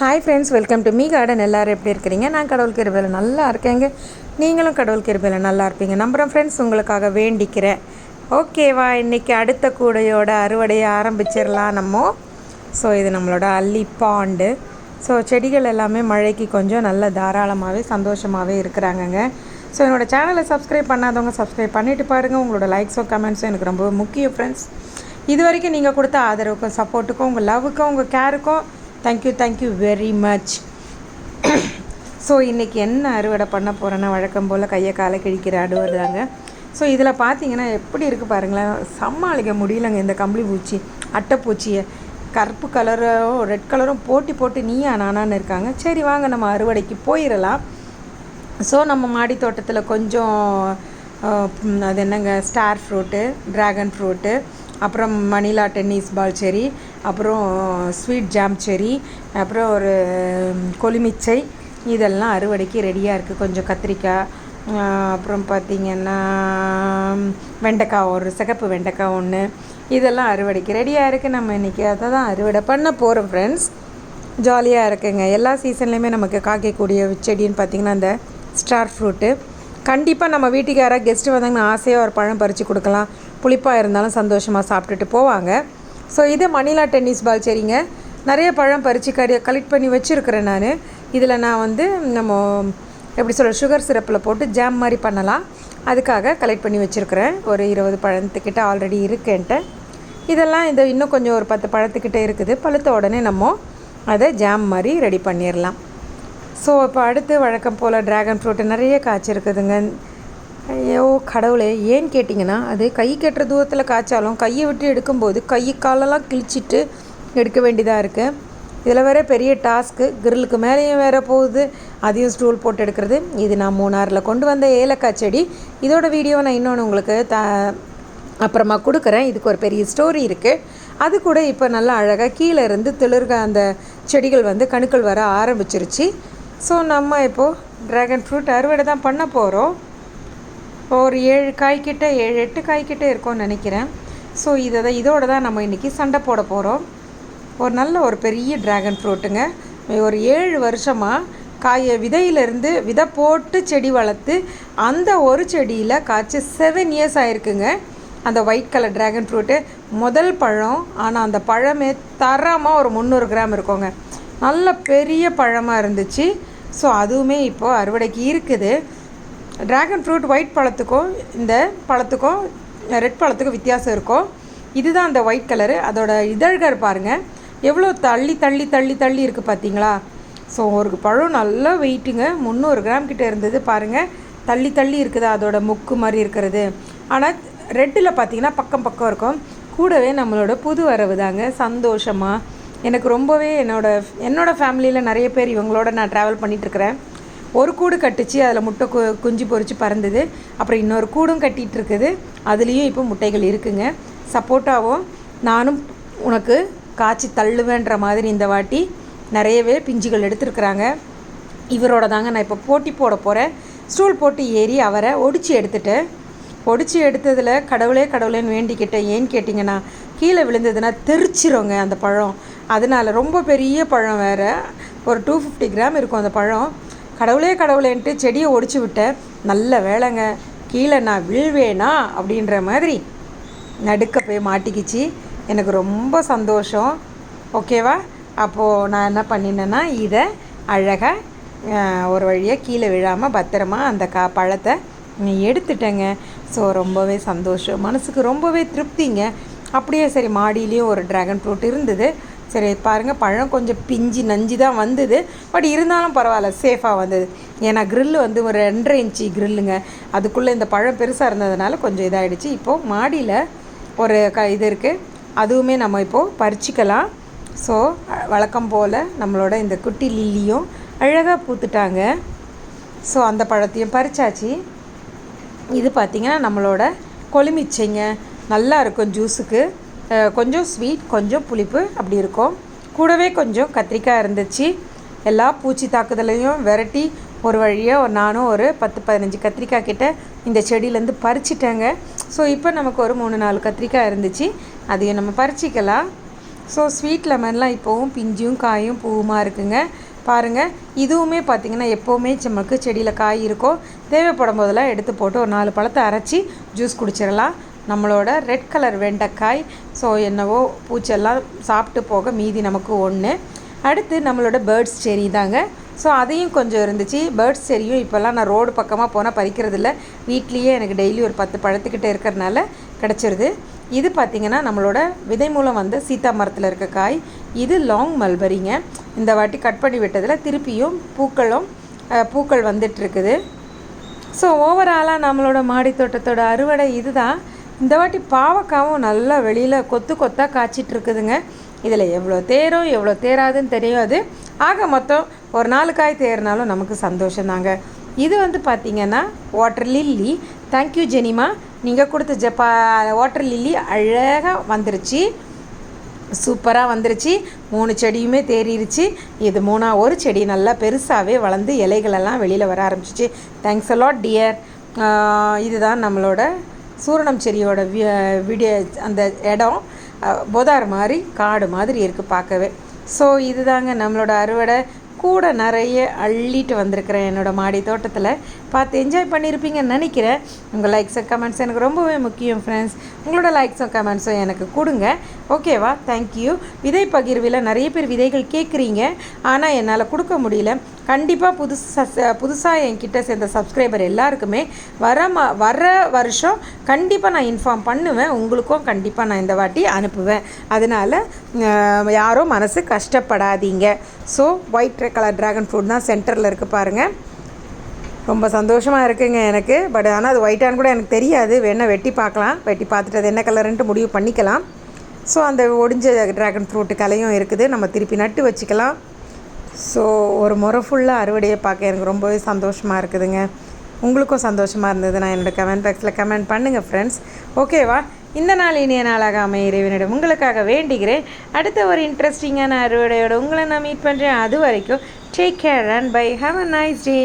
Hi friends welcome to me garden எல்லோரும் எப்படி இருக்கிறீங்க? நான் கடவுள் கிருபையில் நல்லா இருக்கேங்க. நீங்களும் கடவுள் கிருபையில் நல்லா இருப்பீங்க. நம்புகிறேன் ஃப்ரெண்ட்ஸ் உங்களுக்காக வேண்டிக்கிறேன். ஓகேவா இன்றைக்கி அடுத்த கூடையோட அறுவடையை ஆரம்பிச்சிடலாம் நம்ம. ஸோ இது நம்மளோட அள்ளி பாண்டு ஸோ செடிகள் எல்லாமே மழைக்கு கொஞ்சம் நல்ல தாராளமாகவே சந்தோஷமாகவே இருக்கிறாங்கங்க. ஸோ என்னோடய சேனலை சப்ஸ்கிரைப் பண்ணாதவங்க சப்ஸ்கிரைப் பண்ணிவிட்டு பாருங்கள் உங்களோட லைக்ஸோ கமெண்ட்ஸும் எனக்கு ரொம்ப முக்கியம் ஃப்ரெண்ட்ஸ் இது வரைக்கும் நீங்கள் கொடுத்த ஆதரவுக்கும் சப்போர்ட்டுக்கும் உங்கள் லவ்வுக்கும் உங்கள் கேருக்கும் thank you thank you very much so இன்றைக்கி என்ன அறுவடை பண்ண போகிறேன்னா வழக்கம் போல் கையை காலை கிழிக்கிற அறுவடை தாங்க. ஸோ இதில் பார்த்தீங்கன்னா எப்படி இருக்குது பாருங்களேன். சமாளிக்க முடியலங்க இந்த கம்பளி பூச்சி அட்டைப்பூச்சியை கருப்பு கலரும் ரெட் கலரும் போட்டி போட்டு நீயா நானான்னு இருக்காங்க. சரி வாங்க நம்ம அறுவடைக்கு போயிடலாம் ஸோ நம்ம மாடி தோட்டத்தில் கொஞ்சம் அது என்னங்க ஸ்டார் ஃப்ரூட்டு ட்ராகன் ஃப்ரூட்டு அப்புறம் மணிலா டென்னிஸ் பால் செரி. அப்புறம் ஸ்வீட் ஜாம் செரி அப்புறம் ஒரு ம், கொலுமிச்சை. இதெல்லாம் அறுவடைக்கு ரெடியாக இருக்குது கொஞ்சம் கத்திரிக்காய் அப்புறம் பார்த்திங்கன்னா வெண்டைக்காய் ஒரு சிகப்பு வெண்டைக்காய் ஒன்று இதெல்லாம் அறுவடைக்கு ரெடியாக இருக்குது நம்ம இன்றைக்கி அதை தான் அறுவடை பண்ண போகிறோம் ஃப்ரெண்ட்ஸ் ஜாலியாக இருக்குங்க. எல்லா சீசன்லேயுமே நமக்கு காய்க்கக்கூடிய செடின்னு பார்த்திங்கன்னா அந்த ஸ்டார் ஃப்ரூட்டு கண்டிப்பாக நம்ம வீட்டுக்கு யாராவது கெஸ்ட்டு வந்தாங்கன்னா ஆசையாக ஒரு பழம் பறித்து கொடுக்கலாம். புளிப்பாக இருந்தாலும் சந்தோஷமாக சாப்பிட்டுட்டு போவாங்க. ஸோ இது மணிலா டென்னிஸ் பால் சரிங்க. நிறைய பழம் பறித்து கடி கலெக்ட் பண்ணி வச்சுருக்கிறேன் நான். இதில் நான் வந்து நம்ம எப்படி சொல்ல சுகர் சிரப்பில் போட்டு ஜாம் மாதிரி பண்ணலாம். அதுக்காக கலெக்ட் பண்ணி வச்சுருக்கிறேன். ஒரு இருபது பழத்துக்கிட்ட ஆல்ரெடி இருக்குன்ட்டு இதெல்லாம் இந்த இன்னும் கொஞ்சம் ஒரு பத்து பழத்துக்கிட்ட இருக்குது. பழுத்த உடனே நம்ம அதை ஜாம் மாதிரி ரெடி பண்ணிடலாம் ஸோ இப்போ அடுத்து வழக்கம் போல் ட்ராகன் ஃப்ரூட்டு நிறைய காய்ச்சிருக்குதுங்க. ஐயோ கடவுளே ஏன்னு கேட்டிங்கன்னா அது கை கட்டுற தூரத்தில் காய்ச்சாலும் கையை விட்டு எடுக்கும்போது கை காலெல்லாம் கிழிச்சிட்டு எடுக்க வேண்டியதாக இருக்குது இதில் வேறு பெரிய டாஸ்க்கு கிரில்லுக்கு மேலேயும் வேறு போகுது. அதையும் ஸ்டூல் போட்டு எடுக்கிறது. இது நான் மூணாறில் கொண்டு வந்த ஏலக்காய் செடி. இதோட வீடியோ நான் இன்னொன்று உங்களுக்கு த அப்புறமா கொடுக்குறேன். இதுக்கு ஒரு பெரிய ஸ்டோரி இருக்குது அது கூட இப்போ நல்லா அழகாக கீழே இருந்து திளிர்க அந்த செடிகள் வந்து கணுக்கள் வர ஆரம்பிச்சிருச்சு. ஸோ நம்ம இப்போது ட்ராகன் ஃப்ரூட் அறுவடை தான் பண்ண போகிறோம் ஒரு ஏழு காய்கிட்ட ஏழு எட்டு காய்கிட்ட இருக்கும்னு நினைக்கிறேன். ஸோ இதை தான் இதோட தான் நம்ம இன்றைக்கி சண்டை போட போகிறோம் ஒரு நல்ல ஒரு பெரிய ட்ராகன் ஃப்ரூட்டுங்க ஒரு ஏழு வருஷமாக காய விதையிலேருந்து விதை போட்டு செடி வளர்த்து அந்த ஒரு செடியில் காய்ச்சி செவன் இயர்ஸ் ஆயிருக்குங்க. அந்த ஒயிட் கலர் ட்ராகன் ஃப்ரூட்டு முதல் பழம். ஆனால் அந்த பழமே தரமாக ஒரு முந்நூறு கிராம் இருக்குங்க. நல்ல பெரிய பழமாக இருந்துச்சு. ஸோ அதுவுமே இப்போது அறுவடைக்கு இருக்குது. ட்ராகன் ஃப்ரூட் ஒயிட் பழத்துக்கும் இந்த பழத்துக்கும் ரெட் பழத்துக்கும் வித்தியாசம் இருக்கும் இதுதான் அந்த ஒயிட் கலரு அதோட இதழ்கள் பாருங்கள் எவ்வளோ தள்ளி தள்ளி தள்ளி தள்ளி இருக்குது பார்த்தீங்களா ஸோ ஒரு பழம் நல்லா வெயிட்டுங்க முந்நூறு கிராம் கிட்டே இருந்தது பாருங்கள் தள்ளி தள்ளி இருக்குது? அதோட முக்கு மாதிரி இருக்கிறது. ஆனால் ரெட்டில் பார்த்தீங்கன்னா பக்கம் பக்கம் இருக்கும். கூடவே நம்மளோட புது வரவு தாங்க. சந்தோஷமாக எனக்கு ரொம்பவே என்னோட என்னோடய ஃபேமிலியில் நிறைய பேர் இவங்களோட நான் ட்ராவல் பண்ணிகிட்ருக்கிறேன் ஒரு கூடு கட்டுச்சு அதில் முட்டை கு குஞ்சு பொறிச்சு பறந்தது. அப்புறம் இன்னொரு கூடும் கட்டிகிட்டு இருக்குது அதுலேயும் இப்போ முட்டைகள் இருக்குங்க. சப்போட்டாவும் நானும் உனக்கு காய்ச்சி தள்ளுவேன்ற மாதிரி இந்த வாட்டி நிறையவே பிஞ்சுகள் எடுத்துருக்குறாங்க. இவரோட தாங்க நான் இப்போ போட்டி போட போகிறேன் ஸ்டூல் போட்டு ஏறி அவரை ஒடிச்சு எடுத்துட்டேன் ஒடிச்சு எடுத்ததில் கடவுளே கடவுளேன்னு வேண்டிக்கிட்டேன் ஏன்னு கேட்டிங்கன்னா கீழே விழுந்ததுன்னா தெரிச்சிருங்க அந்த பழம். அதனால் ரொம்ப பெரிய பழம் வேறு. ஒரு டூ ஃபிஃப்டி கிராம் இருக்கும் அந்த பழம். கடவுளே கடவுளேன்ட்டு செடியை ஒடிச்சு விட்டேன் நல்ல வேலைங்க. கீழே நான் விழுவேனா? அப்படின்ற மாதிரி நடுக்க போய் மாட்டிக்கிச்சு. எனக்கு ரொம்ப சந்தோஷம். ஓகேவா? அப்போது நான் என்ன பண்ணினேன்னா இதை அழகாக ஒரு வழியாக கீழே விழாமல் பத்திரமா அந்த கா பழத்தை எடுத்துட்டேங்க. ஸோ ரொம்பவே சந்தோஷம். மனசுக்கு ரொம்பவே திருப்திங்க. அப்படியே சரி மாடியிலையும் ஒரு ட்ராகன் ஃப்ரூட் இருந்தது. சரி பாருங்கள் பழம் கொஞ்சம் பிஞ்சு நஞ்சு தான் வந்தது. பட் இருந்தாலும் பரவாயில்ல சேஃபாக வந்தது. ஏன்னா க்ரில்லு வந்து ஒரு ரெண்டரை இன்ச்சு கிரில்லுங்க அதுக்குள்ளே இந்த பழம் பெருசாக இருந்ததுனால கொஞ்சம் இதாகிடுச்சு இப்போது மாடியில் ஒரு க இது இருக்குது அதுவுமே நம்ம இப்போது பறிச்சிக்கலாம். ஸோ வழக்கம் போல் நம்மளோட இந்த குட்டி லில்லியும் அழகாக பூத்துட்டாங்க. ஸோ அந்த பழத்தையும் பறிச்சாச்சு. இது பார்த்திங்கன்னா நம்மளோட கொலுமிச்சைங்க நல்லா இருக்கும் ஜூஸுக்கு கொஞ்சம் ஸ்வீட் கொஞ்சம் புளிப்பு அப்படி இருக்கும். கூடவே கொஞ்சம் கத்திரிக்காய் இருந்துச்சு. எல்லா பூச்சி தாக்குதலையும் விரட்டி ஒரு வழியாக ஒரு நானும் ஒரு பத்து பதினஞ்சு கத்திரிக்காய் கிட்ட இந்த செடியிலேருந்து பறிச்சிட்டேங்க. ஸோ இப்போ நமக்கு ஒரு மூணு நாலு கத்திரிக்காய் இருந்துச்சு. அதையும் நம்ம பறிச்சிக்கலாம். ஸோ ஸ்வீட் லெமன்லாம் இப்போவும் பிஞ்சும் காயும் பூவுமாக இருக்குங்க. பாருங்கள் இதுவுமே பார்த்திங்கன்னா எப்போவுமே நமக்கு செடியில் காய் இருக்கும். தேவைப்படும் போதெல்லாம் எடுத்து போட்டு ஒரு நாலு பழத்தை அரைச்சி ஜூஸ் குடிச்சிடலாம். நம்மளோட ரெட் கலர் வெண்டைக்காய் ஸோ என்னவோ பூச்செல்லாம் சாப்பிட்டு போக மீதி நமக்கு ஒன்று அடுத்து நம்மளோட பேர்ட்ஸ் செரி தாங்க. ஸோ அதையும் கொஞ்சம் இருந்துச்சு. பேர்ட்ஸ் செரியும் இப்போல்லாம் நான் ரோடு பக்கமாக போனால் பறிக்கிறதில்ல. வீட்லேயே எனக்கு டெய்லி ஒரு பத்து பழத்துக்கிட்டே இருக்கிறனால கிடச்சிருது. இது பார்த்திங்கன்னா நம்மளோட விதை மூலம் வந்து சீத்தா மரத்தில் இருக்க காய். இது லாங் மல்பரிங்க இந்த வாட்டி கட் பண்ணி விட்டதில் திருப்பியும் பூக்களும் பூக்கள் வந்துட்டுருக்குது ஸோ ஓவராலாக நம்மளோட மாடி தோட்டத்தோட அறுவடை இதுதான். இந்த வாட்டி பாவக்காவும் நல்லா வெளியில் கொத்து கொத்தாக காய்ச்சிட்டு இருக்குதுங்க. இதில் எவ்வளோ தேரும் எவ்வளோ தேராதுன்னு தெரியாது ஆக மொத்தம் ஒரு நாலு காய் தேர்னாலும் நமக்கு சந்தோஷம் இது வந்து பார்த்திங்கன்னா வாட்டர் லில்லி தேங்க்யூ ஜெனிமா. நீங்கள் கொடுத்த ஜப்பா வாட்டர் லில்லி அழகாக வந்துருச்சு. சூப்பராக வந்துருச்சு. மூணு செடியுமே தேறிடுச்சு இது மூணா ஒரு செடி நல்லா பெருசாகவே வளர்ந்து இலைகளெல்லாம் வெளியில் வர ஆரம்பிச்சிச்சு. தேங்க்ஸ் அலாட் டியர் இதுதான் நம்மளோட சூரணம் செடியோட வீடியோ அந்த இடம் பொதார் மாதிரி காடு மாதிரி இருக்குது பார்க்கவே. ஸோ இதுதாங்க நம்மளோட அறுவடை. கூட நிறைய அள்ளிட்டு வந்திருக்கிறேன் என்னோடய மாடி தோட்டத்தில் பார்த்து என்ஜாய் பண்ணியிருப்பீங்கன்னு நினைக்கிறேன். உங்கள் லைக்ஸ் அண்ட் கமெண்ட்ஸ் எனக்கு ரொம்பவே முக்கியம் ஃப்ரெண்ட்ஸ் உங்களோட லைக்ஸும் கமெண்ட்ஸும் எனக்கு கொடுங்க. ஓகேவா தேங்க்யூ விதை பகிர்வில் நிறைய பேர் விதைகள் கேட்குறீங்க ஆனால் என்னால் கொடுக்க முடியல. கண்டிப்பாக புதுசாக புதுசாக என்கிட்ட சேர்ந்த சப்ஸ்கிரைபர் எல்லாருக்குமே வர மா வர வருஷம் கண்டிப்பாக நான் இன்ஃபார்ம் பண்ணுவேன். உங்களுக்கும் கண்டிப்பாக நான் இந்த வாட்டி அனுப்புவேன். அதனால் யாரும் மனசு கஷ்டப்படாதீங்க. So white colour dragon fruit தான் சென்டரில் இருக்குது பாருங்கள் ரொம்ப சந்தோஷமாக இருக்குங்க எனக்கு. பட் ஆனால் அது ஒயிட்டான்னு கூட எனக்கு தெரியாது. வேணால் வெட்டி பார்க்கலாம். வெட்டி பார்த்துட்டு அது என்ன கலருன்ட்டு முடிவு பண்ணிக்கலாம். ஸோ அந்த ஒடிஞ்ச ட்ராகன் ஃப்ரூட்டு கலையும் இருக்குது. நம்ம திருப்பி நட்டு வச்சுக்கலாம். ஸோ ஒரு முறை ஃபுல்லாக அறுவடையை பார்க்க எனக்கு ரொம்பவே சந்தோஷமாக இருக்குதுங்க. உங்களுக்கும் சந்தோஷமாக இருந்தது நான் என்னோடய கமெண்ட் பாக்ஸில் கமெண்ட் பண்ணுங்கள் ஃப்ரெண்ட்ஸ் ஓகேவா இந்த நாள் இனிய நாளாக அமைய இறைவனிடம் உங்களுக்காக வேண்டிக்கிறேன் அடுத்த ஒரு இன்ட்ரெஸ்டிங்கான அறுவடையோடு உங்களை நான் மீட் பண்ணுறேன் அது வரைக்கும் take care and bye have a nice day